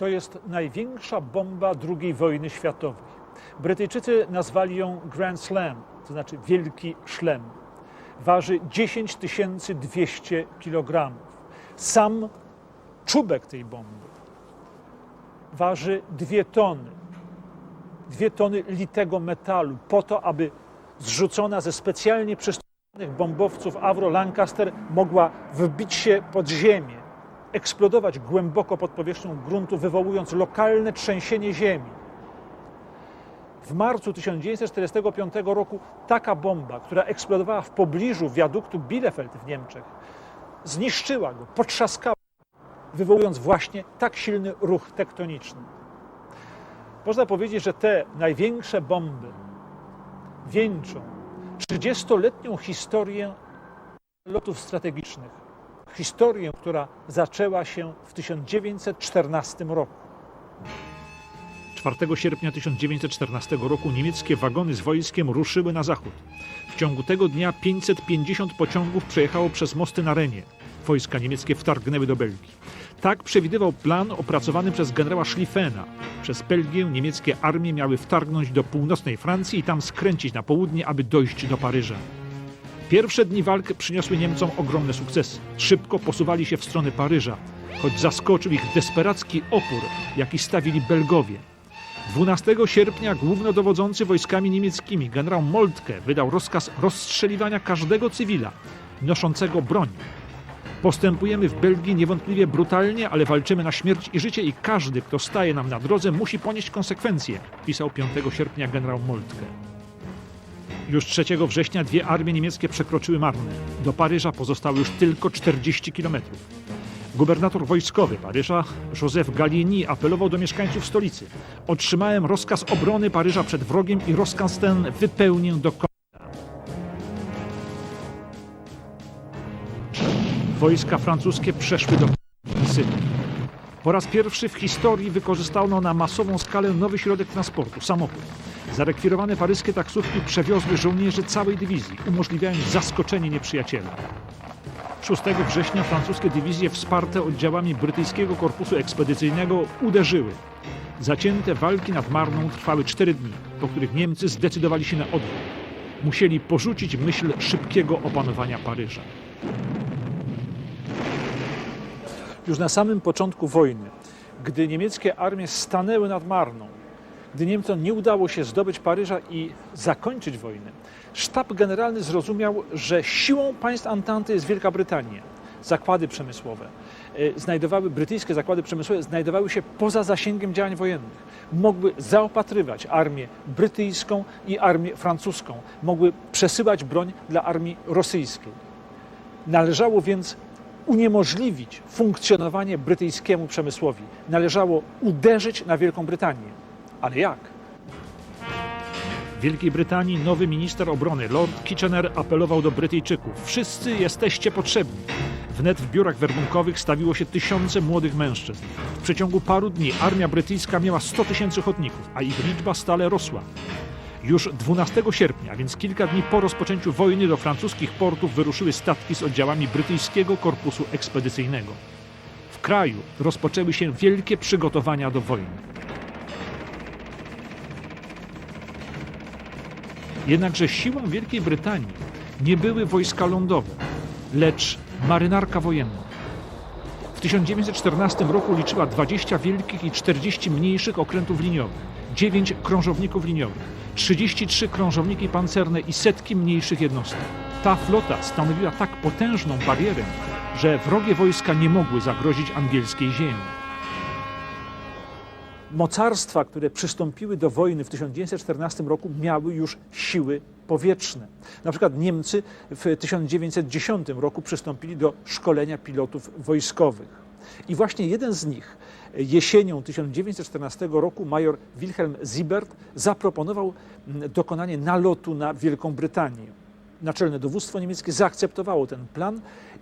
To jest największa bomba II wojny światowej. Brytyjczycy nazwali ją Grand Slam, to znaczy wielki szlem. Waży 10 200 kg. Sam czubek tej bomby waży 2 tony. 2 tony litego metalu po to, aby zrzucona ze specjalnie przystoszowanych bombowców Avro Lancaster mogła wbić się pod ziemię, eksplodować głęboko pod powierzchnią gruntu, wywołując lokalne trzęsienie ziemi. W marcu 1945 roku taka bomba, która eksplodowała w pobliżu wiaduktu Bielefeld w Niemczech, zniszczyła go, potrzaskała, wywołując właśnie tak silny ruch tektoniczny. Można powiedzieć, że te największe bomby wieńczą 30-letnią historię lotów strategicznych. Historię, która zaczęła się w 1914 roku. 4 sierpnia 1914 roku niemieckie wagony z wojskiem ruszyły na zachód. W ciągu tego dnia 550 pociągów przejechało przez mosty na Renie. Wojska niemieckie wtargnęły do Belgii. Tak przewidywał plan opracowany przez generała Schlieffena. Przez Belgię niemieckie armie miały wtargnąć do północnej Francji i tam skręcić na południe, aby dojść do Paryża. Pierwsze dni walk przyniosły Niemcom ogromne sukcesy. Szybko posuwali się w stronę Paryża, choć zaskoczył ich desperacki opór, jaki stawili Belgowie. 12 sierpnia głównodowodzący wojskami niemieckimi generał Moltke wydał rozkaz rozstrzeliwania każdego cywila noszącego broń. Postępujemy w Belgii niewątpliwie brutalnie, ale walczymy na śmierć i życie i każdy, kto staje nam na drodze, musi ponieść konsekwencje, pisał 5 sierpnia generał Moltke. Już 3 września dwie armie niemieckie przekroczyły Marne. Do Paryża pozostało już tylko 40 kilometrów. Gubernator wojskowy Paryża, Józef Gallieni, apelował do mieszkańców stolicy. Otrzymałem rozkaz obrony Paryża przed wrogiem i rozkaz ten wypełnię do końca. Wojska francuskie przeszły do ofensywy. Po raz pierwszy w historii wykorzystano na masową skalę nowy środek transportu samochód. Zarekwirowane paryskie taksówki przewiozły żołnierzy całej dywizji, umożliwiając zaskoczenie nieprzyjaciela. 6 września francuskie dywizje wsparte oddziałami brytyjskiego korpusu ekspedycyjnego uderzyły. Zacięte walki nad Marną trwały 4 dni, po których Niemcy zdecydowali się na odwrót. Musieli porzucić myśl szybkiego opanowania Paryża. Już na samym początku wojny, gdy niemieckie armie stanęły nad Marną, gdy Niemcom nie udało się zdobyć Paryża i zakończyć wojny, sztab generalny zrozumiał, że siłą państw Antanty jest Wielka Brytania. Zakłady przemysłowe, e, znajdowały, brytyjskie zakłady przemysłowe znajdowały się poza zasięgiem działań wojennych. Mogły zaopatrywać armię brytyjską i armię francuską. Mogły przesyłać broń dla armii rosyjskiej. Należało więc uniemożliwić funkcjonowanie brytyjskiemu przemysłowi. Należało uderzyć na Wielką Brytanię. Ale jak? W Wielkiej Brytanii nowy minister obrony Lord Kitchener apelował do Brytyjczyków: Wszyscy jesteście potrzebni. Wnet w biurach werbunkowych stawiło się tysiące młodych mężczyzn. W przeciągu paru dni armia brytyjska miała 100 tysięcy ochotników, a ich liczba stale rosła. Już 12 sierpnia, więc kilka dni po rozpoczęciu wojny, do francuskich portów wyruszyły statki z oddziałami brytyjskiego korpusu ekspedycyjnego. W kraju rozpoczęły się wielkie przygotowania do wojny. Jednakże siłą Wielkiej Brytanii nie były wojska lądowe, lecz marynarka wojenna. W 1914 roku liczyła 20 wielkich i 40 mniejszych okrętów liniowych, 9 krążowników liniowych, 33 krążowniki pancerne i setki mniejszych jednostek. Ta flota stanowiła tak potężną barierę, że wrogie wojska nie mogły zagrozić angielskiej ziemi. Mocarstwa, które przystąpiły do wojny w 1914 roku, miały już siły powietrzne. Na przykład Niemcy w 1910 roku przystąpili do szkolenia pilotów wojskowych. I właśnie jeden z nich jesienią 1914 roku major Wilhelm Siebert zaproponował mm, dokonanie nalotu na Wielką Brytanię. Naczelne dowództwo niemieckie zaakceptowało ten plan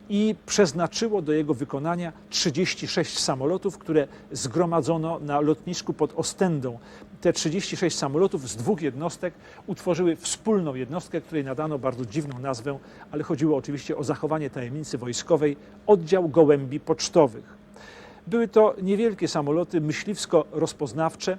i przeznaczyło do jego wykonania 36 samolotów, które zgromadzono na lotnisku pod Ostendą. Te 36 samolotów z dwóch jednostek utworzyły wspólną jednostkę, której nadano bardzo dziwną nazwę, ale chodziło oczywiście o zachowanie tajemnicy wojskowej oddział gołębi pocztowych. Były to niewielkie samoloty myśliwsko-rozpoznawcze,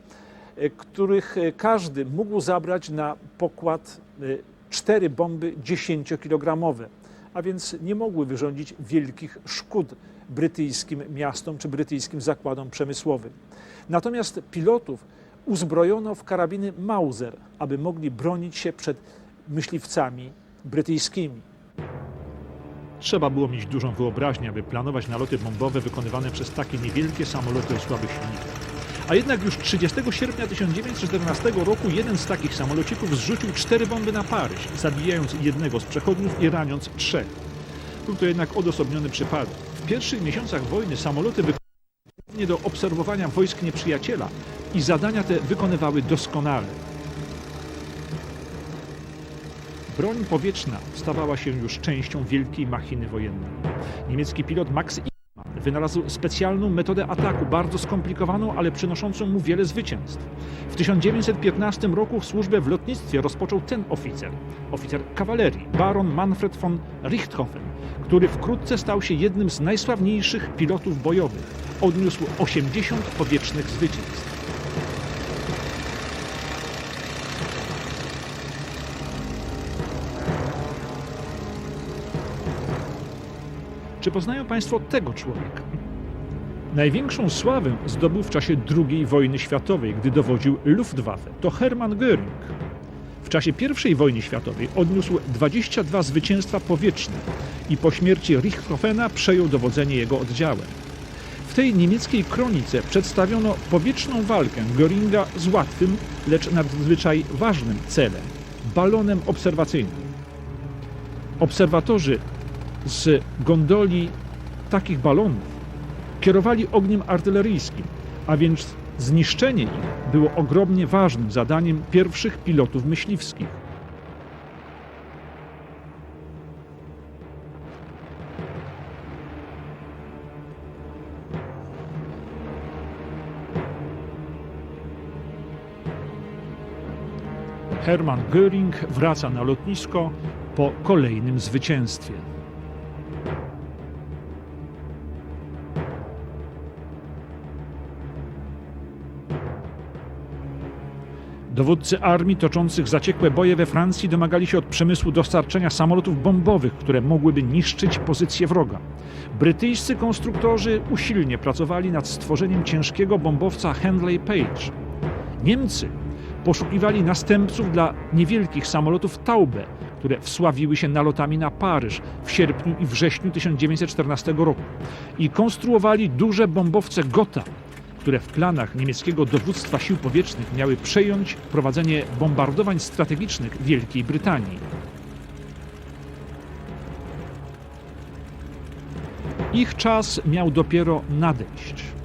e, których e, każdy mógł zabrać na pokład e, cztery bomby 10-kilogramowe, a więc nie mogły wyrządzić wielkich szkód brytyjskim miastom czy brytyjskim zakładom przemysłowym. Natomiast pilotów uzbrojono w karabiny Mauser, aby mogli bronić się przed myśliwcami brytyjskimi. Trzeba było mieć dużą wyobraźnię, aby planować naloty bombowe wykonywane przez takie niewielkie samoloty o słabych silnikach. A jednak już 30 sierpnia 1914 roku jeden z takich samolocików zrzucił cztery bomby na Paryż, zabijając jednego z przechodniów i raniąc trzech. Był to jednak odosobniony przypadek. W pierwszych miesiącach wojny samoloty wykonywały do obserwowania wojsk nieprzyjaciela i zadania te wykonywały doskonale. Broń powietrzna stawała się już częścią wielkiej machiny wojennej. Niemiecki pilot Max wynalazł specjalną metodę ataku, bardzo skomplikowaną, ale przynoszącą mu wiele zwycięstw. W 1915 roku służbę w lotnictwie rozpoczął ten oficer, oficer kawalerii, baron Manfred von Richthofen, który wkrótce stał się jednym z najsławniejszych pilotów bojowych. Odniósł 80 powietrznych zwycięstw. Czy poznają Państwo tego człowieka? Największą sławę zdobył w czasie II wojny światowej, gdy dowodził Luftwaffe. To Hermann Göring. W czasie I wojny światowej odniósł 22 zwycięstwa powietrzne i po śmierci Richthofena przejął dowodzenie jego oddziałem. W tej niemieckiej kronice przedstawiono powietrzną walkę Göringa z łatwym, lecz nadzwyczaj ważnym celem balonem obserwacyjnym. Obserwatorzy z gondoli takich balonów kierowali ogniem artyleryjskim, a więc zniszczenie ich było ogromnie ważnym zadaniem pierwszych pilotów myśliwskich. Hermann Göring wraca na lotnisko po kolejnym zwycięstwie. Dowódcy armii toczących zaciekłe boje we Francji domagali się od przemysłu dostarczenia samolotów bombowych, które mogłyby niszczyć pozycje wroga. Brytyjscy konstruktorzy usilnie pracowali nad stworzeniem ciężkiego bombowca Handley Page. Niemcy poszukiwali następców dla niewielkich samolotów Taube, które wsławiły się nalotami na Paryż w sierpniu i wrześniu 1914 roku i konstruowali duże bombowce Gotha, które w planach niemieckiego dowództwa sił powietrznych miały przejąć prowadzenie bombardowań strategicznych Wielkiej Brytanii. Ich czas miał dopiero nadejść.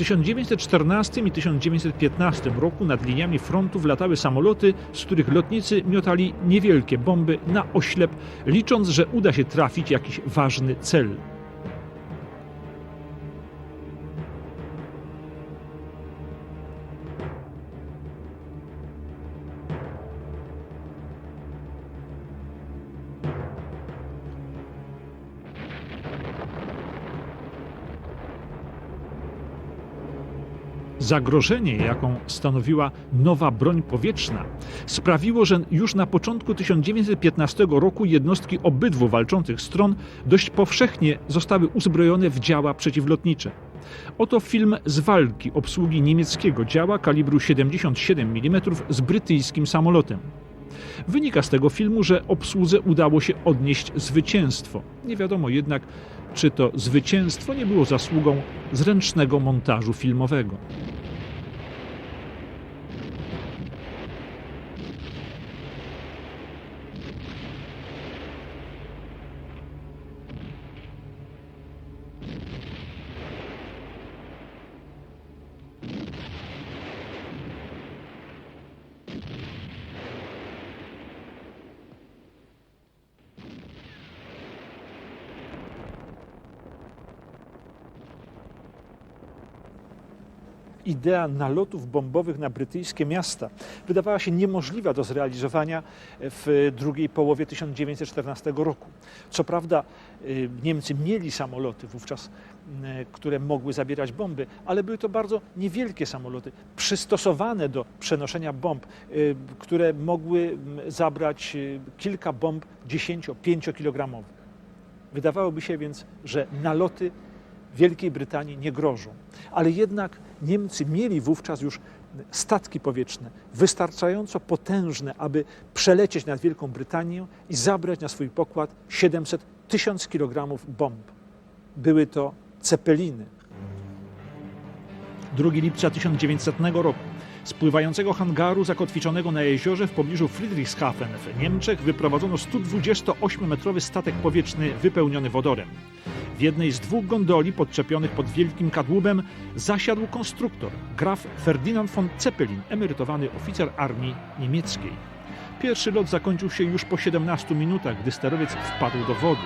1914 i 1915 roku nad liniami frontów latały samoloty, z których lotnicy miotali niewielkie bomby na oślep, licząc, że uda się trafić jakiś ważny cel. Zagrożenie, jaką stanowiła nowa broń powietrzna, sprawiło, że już na początku 1915 roku jednostki obydwu walczących stron dość powszechnie zostały uzbrojone w działa przeciwlotnicze. Oto film z walki obsługi niemieckiego działa kalibru 77 mm z brytyjskim samolotem. Wynika z tego filmu, że obsłudze udało się odnieść zwycięstwo. Nie wiadomo jednak, czy to zwycięstwo nie było zasługą zręcznego montażu filmowego. Idea nalotów bombowych na brytyjskie miasta wydawała się niemożliwa do zrealizowania w drugiej połowie 1914 roku. Co prawda y, Niemcy mieli samoloty wówczas, y, które mogły zabierać bomby, ale były to bardzo niewielkie samoloty, przystosowane do przenoszenia bomb, y, które mogły zabrać kilka bomb 10-5 kilogramowych. Wydawałoby się więc, że naloty Wielkiej Brytanii nie grożą. Ale jednak Niemcy mieli wówczas już statki powietrzne wystarczająco potężne, aby przelecieć nad Wielką Brytanię i zabrać na swój pokład 700 tysiąc kilogramów bomb. Były to cepeliny. 2 lipca 1900 roku. Z pływającego hangaru zakotwiczonego na jeziorze w pobliżu Friedrichshafen w Niemczech wyprowadzono 128-metrowy statek powietrzny wypełniony wodorem. W jednej z dwóch gondoli podczepionych pod wielkim kadłubem zasiadł konstruktor, graf Ferdinand von Zeppelin, emerytowany oficer armii niemieckiej. Pierwszy lot zakończył się już po 17 minutach, gdy sterowiec wpadł do wody.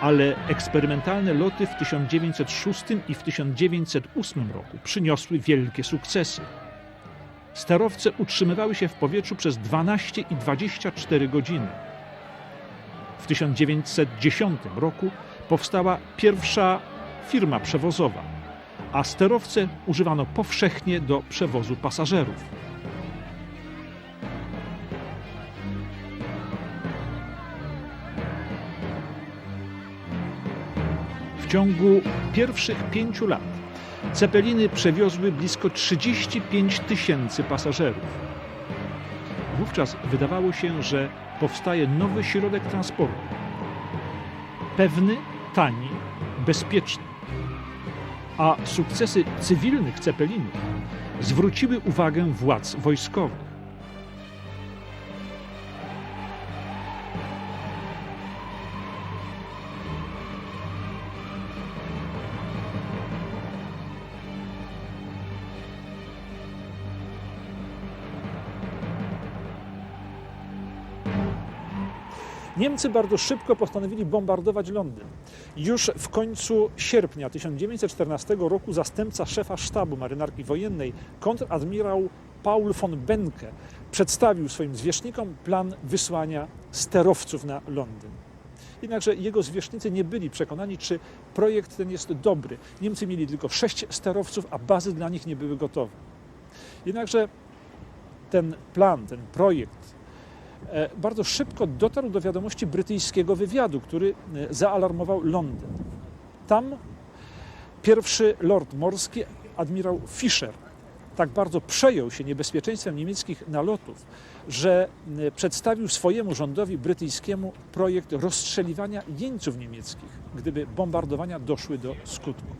Ale eksperymentalne loty w 1906 i w 1908 roku przyniosły wielkie sukcesy. Sterowce utrzymywały się w powietrzu przez 12 i 24 godziny. W 1910 roku powstała pierwsza firma przewozowa, a sterowce używano powszechnie do przewozu pasażerów. W ciągu pierwszych pięciu lat Cepeliny przewiozły blisko 35 tysięcy pasażerów. Wówczas wydawało się, że powstaje nowy środek transportu. Pewny, tani, bezpieczny. A sukcesy cywilnych cepelinów zwróciły uwagę władz wojskowych. Niemcy bardzo szybko postanowili bombardować Londyn. Już w końcu sierpnia 1914 roku zastępca szefa sztabu marynarki wojennej, kontradmirał Paul von Benke, przedstawił swoim zwierzchnikom plan wysłania sterowców na Londyn. Jednakże jego zwierzchnicy nie byli przekonani, czy projekt ten jest dobry. Niemcy mieli tylko sześć sterowców, a bazy dla nich nie były gotowe. Jednakże ten plan, ten projekt bardzo szybko dotarł do wiadomości brytyjskiego wywiadu, który e, zaalarmował Londyn. Tam pierwszy lord morski, admirał Fischer, tak bardzo przejął się niebezpieczeństwem niemieckich nalotów, że e, przedstawił swojemu rządowi brytyjskiemu projekt rozstrzeliwania jeńców niemieckich, gdyby bombardowania doszły do skutku.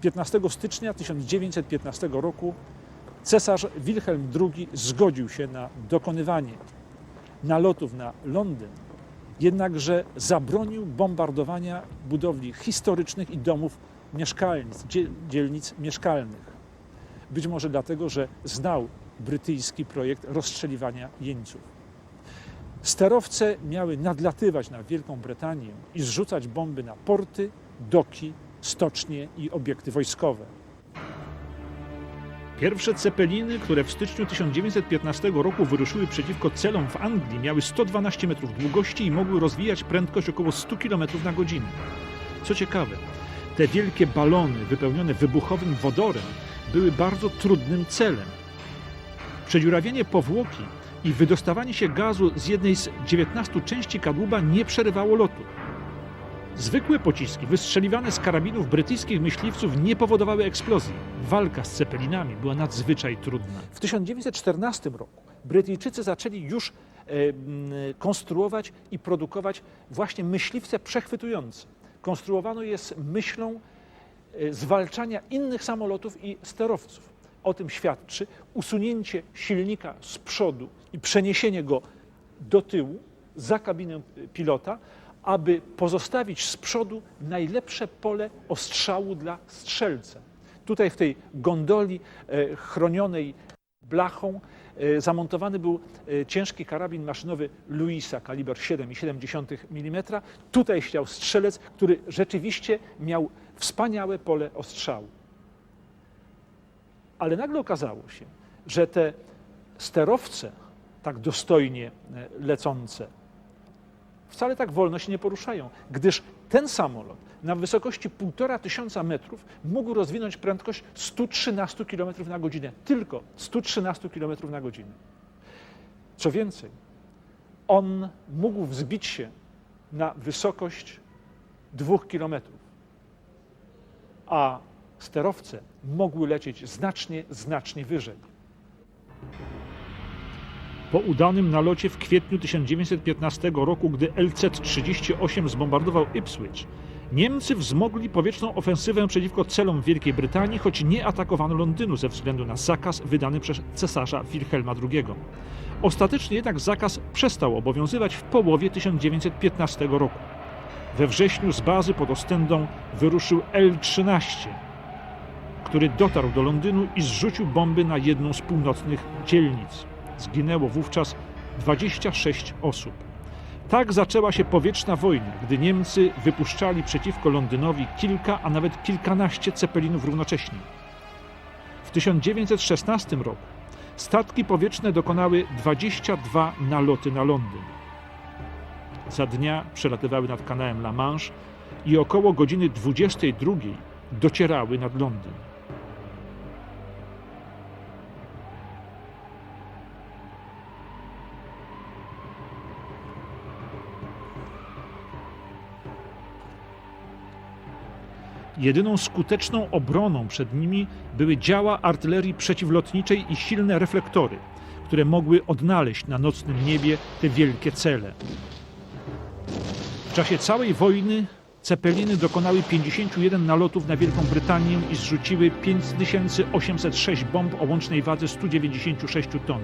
15 stycznia 1915 roku cesarz Wilhelm II zgodził się na dokonywanie nalotów na Londyn, jednakże zabronił bombardowania budowli historycznych i domów mieszkalnic, dzie- dzielnic mieszkalnych. Być może dlatego, że znał brytyjski projekt rozstrzeliwania jeńców. Sterowce miały nadlatywać na Wielką Brytanię i zrzucać bomby na porty, doki, stocznie i obiekty wojskowe. Pierwsze cepeliny, które w styczniu 1915 roku wyruszyły przeciwko celom w Anglii, miały 112 metrów długości i mogły rozwijać prędkość około 100 km na godzinę. Co ciekawe, te wielkie balony wypełnione wybuchowym wodorem były bardzo trudnym celem. Przedziurawienie powłoki i wydostawanie się gazu z jednej z 19 części kadłuba nie przerywało lotu. Zwykłe pociski wystrzeliwane z karabinów brytyjskich myśliwców nie powodowały eksplozji. Walka z cepelinami była nadzwyczaj trudna. W 1914 roku Brytyjczycy zaczęli już e, konstruować i produkować właśnie myśliwce przechwytujące. Konstruowano je z myślą e, zwalczania innych samolotów i sterowców. O tym świadczy usunięcie silnika z przodu i przeniesienie go do tyłu za kabinę e, pilota, aby pozostawić z przodu najlepsze pole ostrzału dla strzelca. Tutaj w tej gondoli e, chronionej blachą e, zamontowany był e, ciężki karabin maszynowy Luisa kaliber 7,7 mm. Tutaj siedział strzelec, który rzeczywiście miał wspaniałe pole ostrzału. Ale nagle okazało się, że te sterowce, tak dostojnie lecące, wcale tak wolno się nie poruszają, gdyż ten samolot na wysokości 1,5 tysiąca metrów mógł rozwinąć prędkość 113 km na godzinę. Tylko 113 km na godzinę. Co więcej, on mógł wzbić się na wysokość 2 km, a sterowce mogły lecieć znacznie, znacznie wyżej. Po udanym nalocie w kwietniu 1915 roku, gdy LC-38 zbombardował Ipswich, Niemcy wzmogli powietrzną ofensywę przeciwko celom Wielkiej Brytanii, choć nie atakowano Londynu ze względu na zakaz wydany przez cesarza Wilhelma II. Ostatecznie jednak zakaz przestał obowiązywać w połowie 1915 roku. We wrześniu z bazy pod Ostendą wyruszył L-13, który dotarł do Londynu i zrzucił bomby na jedną z północnych dzielnic. Zginęło wówczas 26 osób. Tak zaczęła się powietrzna wojna, gdy Niemcy wypuszczali przeciwko Londynowi kilka, a nawet kilkanaście cepelinów równocześnie. W 1916 roku statki powietrzne dokonały 22 naloty na Londyn. Za dnia przelatywały nad kanałem La Manche i około godziny 22 docierały nad Londyn. Jedyną skuteczną obroną przed nimi były działa artylerii przeciwlotniczej i silne reflektory, które mogły odnaleźć na nocnym niebie te wielkie cele. W czasie całej wojny Cepeliny dokonały 51 nalotów na Wielką Brytanię i zrzuciły 5806 bomb o łącznej wadze 196 ton.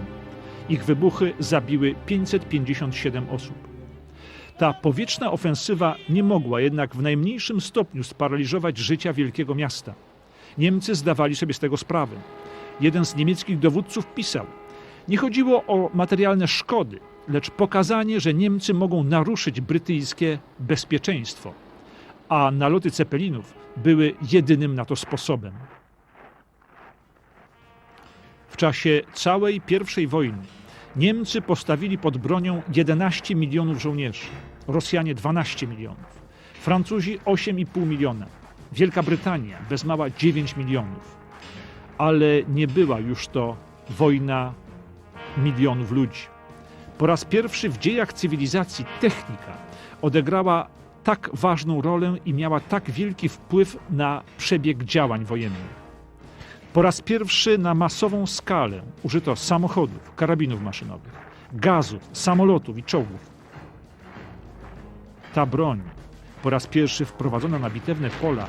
Ich wybuchy zabiły 557 osób. Ta powietrzna ofensywa nie mogła jednak w najmniejszym stopniu sparaliżować życia wielkiego miasta. Niemcy zdawali sobie z tego sprawę. Jeden z niemieckich dowódców pisał: Nie chodziło o materialne szkody, lecz pokazanie, że Niemcy mogą naruszyć brytyjskie bezpieczeństwo. A naloty cepelinów były jedynym na to sposobem. W czasie całej I wojny Niemcy postawili pod bronią 11 milionów żołnierzy, Rosjanie 12 milionów, Francuzi 8,5 miliona, Wielka Brytania bez mała 9 milionów. Ale nie była już to wojna milionów ludzi. Po raz pierwszy w dziejach cywilizacji technika odegrała tak ważną rolę i miała tak wielki wpływ na przebieg działań wojennych. Po raz pierwszy na masową skalę użyto samochodów, karabinów maszynowych, gazów, samolotów i czołgów. Ta broń, po raz pierwszy wprowadzona na bitewne pola,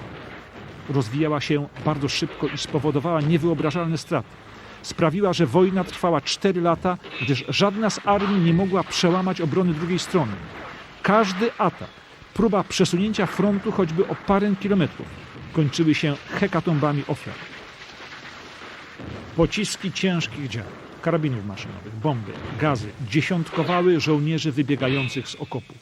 rozwijała się bardzo szybko i spowodowała niewyobrażalne straty. Sprawiła, że wojna trwała 4 lata, gdyż żadna z armii nie mogła przełamać obrony drugiej strony. Każdy atak, próba przesunięcia frontu choćby o parę kilometrów, kończyły się hekatombami ofiar. Pociski ciężkich dział, karabinów maszynowych, bomby, gazy dziesiątkowały żołnierzy wybiegających z okopów.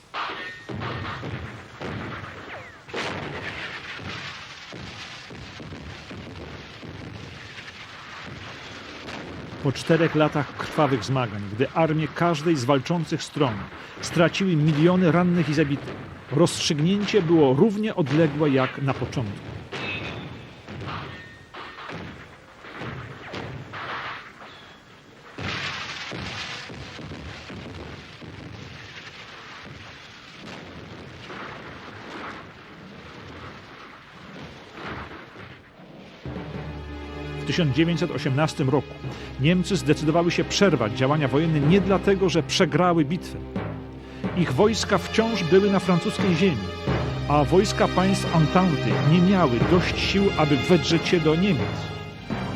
Po czterech latach krwawych zmagań, gdy armie każdej z walczących stron straciły miliony rannych i zabitych, rozstrzygnięcie było równie odległe jak na początku. 1918 roku Niemcy zdecydowały się przerwać działania wojenne nie dlatego, że przegrały bitwę. Ich wojska wciąż były na francuskiej ziemi, a wojska państw Ententy nie miały dość sił, aby wedrzeć się do Niemiec.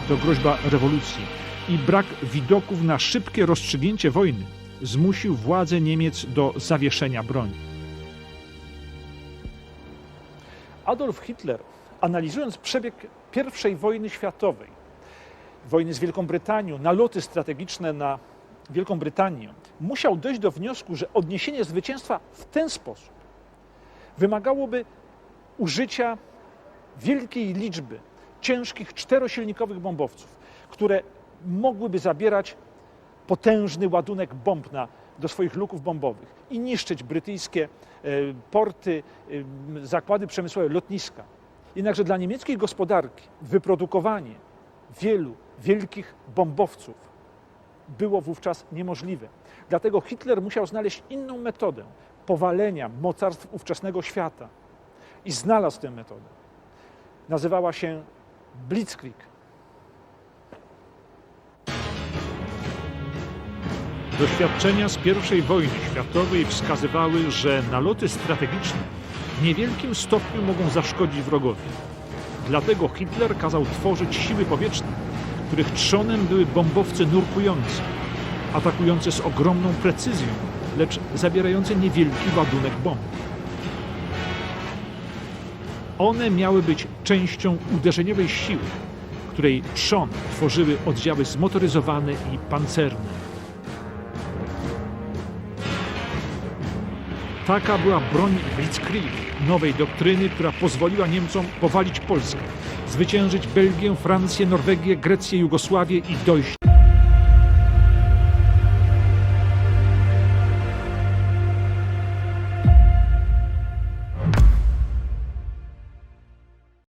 To groźba rewolucji i brak widoków na szybkie rozstrzygnięcie wojny zmusił władze Niemiec do zawieszenia broni. Adolf Hitler, analizując przebieg I wojny światowej, wojny z Wielką Brytanią, naloty strategiczne na Wielką Brytanię, musiał dojść do wniosku, że odniesienie zwycięstwa w ten sposób wymagałoby użycia wielkiej liczby ciężkich czterosilnikowych bombowców. które mogłyby zabierać potężny ładunek bomb na, do swoich luków bombowych i niszczyć brytyjskie e, porty, e, zakłady przemysłowe, lotniska. Jednakże dla niemieckiej gospodarki wyprodukowanie wielu wielkich bombowców było wówczas niemożliwe. Dlatego Hitler musiał znaleźć inną metodę powalenia mocarstw ówczesnego świata i znalazł tę metodę. Nazywała się Blitzkrieg. Doświadczenia z I wojny światowej wskazywały, że naloty strategiczne w niewielkim stopniu mogą zaszkodzić wrogowi. Dlatego Hitler kazał tworzyć siły powietrzne, których trzonem były bombowce nurkujące, atakujące z ogromną precyzją, lecz zabierające niewielki ładunek bomb. One miały być częścią uderzeniowej siły, której trzon tworzyły oddziały zmotoryzowane i pancerne. Taka była broń Blitzkrieg, nowej doktryny, która pozwoliła Niemcom powalić Polskę, zwyciężyć Belgię, Francję, Norwegię, Grecję, Jugosławię i dojść